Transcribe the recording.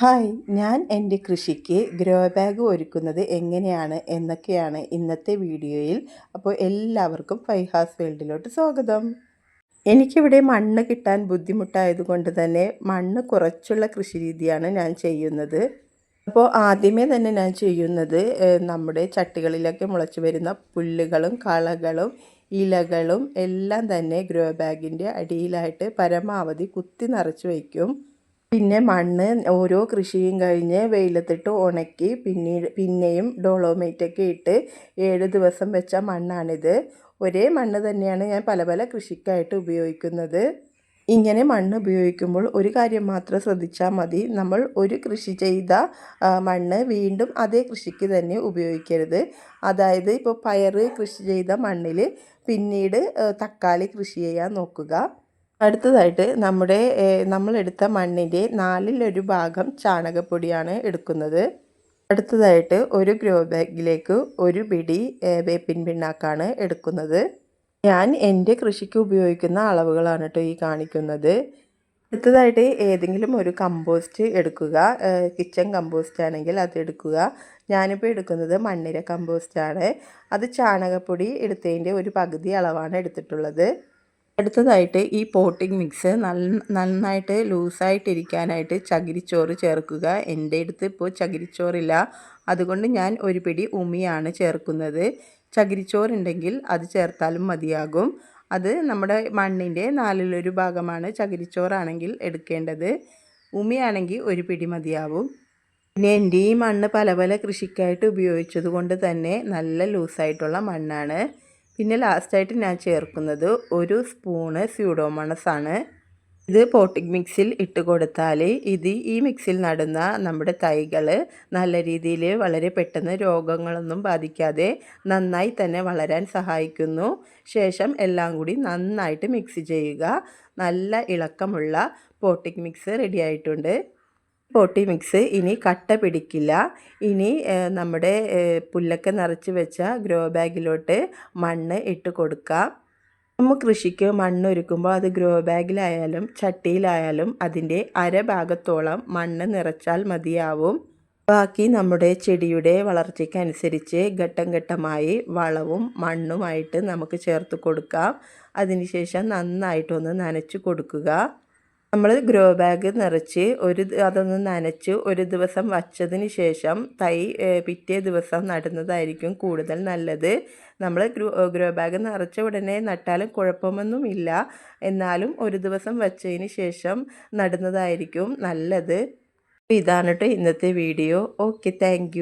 Hi ഞാൻ എന്റെ കൃഷിക്ക് ഗ്രോ ബാഗ് ഒരുക്കുന്നത് എങ്ങനെയാണ് എന്നൊക്കെയാണ് ഇന്നത്തെ വീഡിയോയിൽ അപ്പോൾ എല്ലാവർക്കും ഫൈഹാസ് വേൾഡിലോട്ട് സ്വാഗതം. എനിക്കിവിടെ മണ്ണ് കിട്ടാൻ ബുദ്ധിമുട്ടായതുകൊണ്ട് തന്നെ മണ്ണ് കുറച്ചുള്ള കൃഷി രീതിയാണ് ഞാൻ ചെയ്യുന്നത്. അപ്പോൾ ആദ്യമേ തന്നെ ഞാൻ ചെയ്യുന്നത് നമ്മുടെ ചട്ടികളിലൊക്കെ മുളച്ച് വരുന്ന പുല്ലുകളും കളകളും ഇലകളും എല്ലാം തന്നെ ഗ്രോ ബാഗിന്റെ അടിയിലായിട്ട് പരമാവധി കുത്തി നിറച്ച് വയ്ക്കും. പിന്നെ മണ്ണ് ഓരോ കൃഷിയും കഴിഞ്ഞ് വെയിലത്തിട്ട് ഉണക്കി പിന്നീട് പിന്നെയും ഡോളോമേറ്റൊക്കെ ഇട്ട് ഏഴ് ദിവസം വെച്ച മണ്ണാണിത്. ഒരേ മണ്ണ് തന്നെയാണ് ഞാൻ പല പല കൃഷിക്കായിട്ട് ഉപയോഗിക്കുന്നത്. ഇങ്ങനെ മണ്ണ് ഉപയോഗിക്കുമ്പോൾ ഒരു കാര്യം മാത്രം ശ്രദ്ധിച്ചാൽ മതി. നമ്മൾ ഒരു കൃഷി ചെയ്ത മണ്ണ് വീണ്ടും അതേ കൃഷിക്ക് തന്നെ ഉപയോഗിക്കരുത്. അതായത് ഇപ്പോൾ പയർ കൃഷി ചെയ്ത മണ്ണിൽ പിന്നീട് തക്കാളി കൃഷി ചെയ്യാൻ നോക്കുക. അടുത്തതായിട്ട് നമ്മുടെ നമ്മളെടുത്ത മണ്ണിന്റെ നാലിലൊരു ഭാഗം ചാണകപ്പൊടിയാണ് എടുക്കുന്നത്. അടുത്തതായിട്ട് ഒരു ഗ്രോ ബാഗിലേക്ക് ഒരു പിടി വേപ്പിൻ പിണ്ണാക്കാണ് എടുക്കുന്നത്. ഞാൻ എന്റെ കൃഷിക്ക് ഉപയോഗിക്കുന്ന അളവുകളാണ് കേട്ടോ ഈ കാണിക്കുന്നത്. അടുത്തതായിട്ട് ഏതെങ്കിലും ഒരു കമ്പോസ്റ്റ് എടുക്കുക കിച്ചൺ കമ്പോസ്റ്റ് ആണെങ്കിൽ അത് എടുക്കുക. ഞാനിപ്പോൾ എടുക്കുന്നത് മണ്ണിര കമ്പോസ്റ്റാണ്. അത് ചാണകപ്പൊടി എടുത്തതിന്റെ ഒരു പകുതി അളവാണ് എടുത്തിട്ടുള്ളത്. അടുത്തതായിട്ട് ഈ പോട്ടിംഗ് മിക്സ് നല്ല നന്നായിട്ട് ലൂസായിട്ടിരിക്കാനായിട്ട് ചകിരിച്ചോറ് ചേർക്കുക. എന്റെ അടുത്ത് ഇപ്പോൾ ചകിരിച്ചോറില്ല. അതുകൊണ്ട് ഞാൻ ഒരു പിടി ഉമിയാണ് ചേർക്കുന്നത്. ചകിരിച്ചോറുണ്ടെങ്കിൽ അത് ചേർത്താലും മതിയാകും. അത് നമ്മുടെ മണ്ണിന്റെ നാലിലൊരു ഭാഗമാണ് ചകിരിച്ചോറാണെങ്കിൽ എടുക്കേണ്ടത്. ഉമിയാണെങ്കിൽ ഒരു പിടി മതിയാവും. പിന്നെ എന്റെ ഈ മണ്ണ് പല പല കൃഷിക്കായിട്ട് ഉപയോഗിച്ചത് കൊണ്ട് തന്നെ നല്ല ലൂസായിട്ടുള്ള മണ്ണാണ്. പിന്നെ ലാസ്റ്റായിട്ട് ഞാൻ ചേർക്കുന്നത് ഒരു സ്പൂണ് സ്യൂഡോമണസ് ആണ് ഇത് പോട്ടിക് മിക്സിൽ ഇട്ട് കൊടുത്താൽ ഇത് ഈ മിക്സിൽ നടുന്ന നമ്മുടെ തൈകൾ നല്ല രീതിയിൽ വളരെ പെട്ടെന്ന് രോഗങ്ങളൊന്നും ബാധിക്കാതെ നന്നായി തന്നെ വളരാൻ സഹായിക്കുന്നു. ശേഷം എല്ലാം കൂടി നന്നായിട്ട് മിക്സ് ചെയ്യുക. നല്ല ഇളക്കമുള്ള പോട്ടിക് മിക്സ് റെഡി ആയിട്ടുണ്ട്. Potting mix. ഇനി കട്ട പിടിക്കില്ല. ഇനി നമ്മുടെ പുല്ലൊക്കെ നിറച്ച് വെച്ച ഗ്രോ ബാഗിലോട്ട് മണ്ണ് ഇട്ട് കൊടുക്കാം. നമ്മൾ കൃഷിക്ക് മണ്ണൊരുക്കുമ്പോൾ അത് ഗ്രോ ബാഗിലായാലും ചട്ടിയിലായാലും അതിന്റെ അരഭാഗത്തോളം മണ്ണ് നിറച്ചാൽ മതിയാവും. ബാക്കി നമ്മുടെ ചെടിയുടെ വളർച്ചയ്ക്കനുസരിച്ച് ഘട്ടം ഘട്ടമായി വളവും മണ്ണുമായിട്ട് നമുക്ക് ചേർത്ത് കൊടുക്കാം. അതിനുശേഷം നന്നായിട്ടൊന്ന് നനച്ച് കൊടുക്കുക. നമ്മൾ ഗ്രോ ബാഗ് നിറച്ച് ഒരു അതൊന്ന് നനച്ച് ഒരു ദിവസം വച്ചതിന് ശേഷം തൈ പിറ്റേ ദിവസം നടുന്നതായിരിക്കും കൂടുതൽ നല്ലത്. നമ്മൾ ഗ്രോ ഗ്രോ ബാഗ് നിറച്ച ഉടനെ നട്ടാലും കുഴപ്പമൊന്നുമില്ല എന്നാലും ഒരു ദിവസം വച്ചതിന് ശേഷം നടുന്നതായിരിക്കും നല്ലത്. ഇതാണ് കേട്ടോ ഇന്നത്തെ വീഡിയോ. Okay thank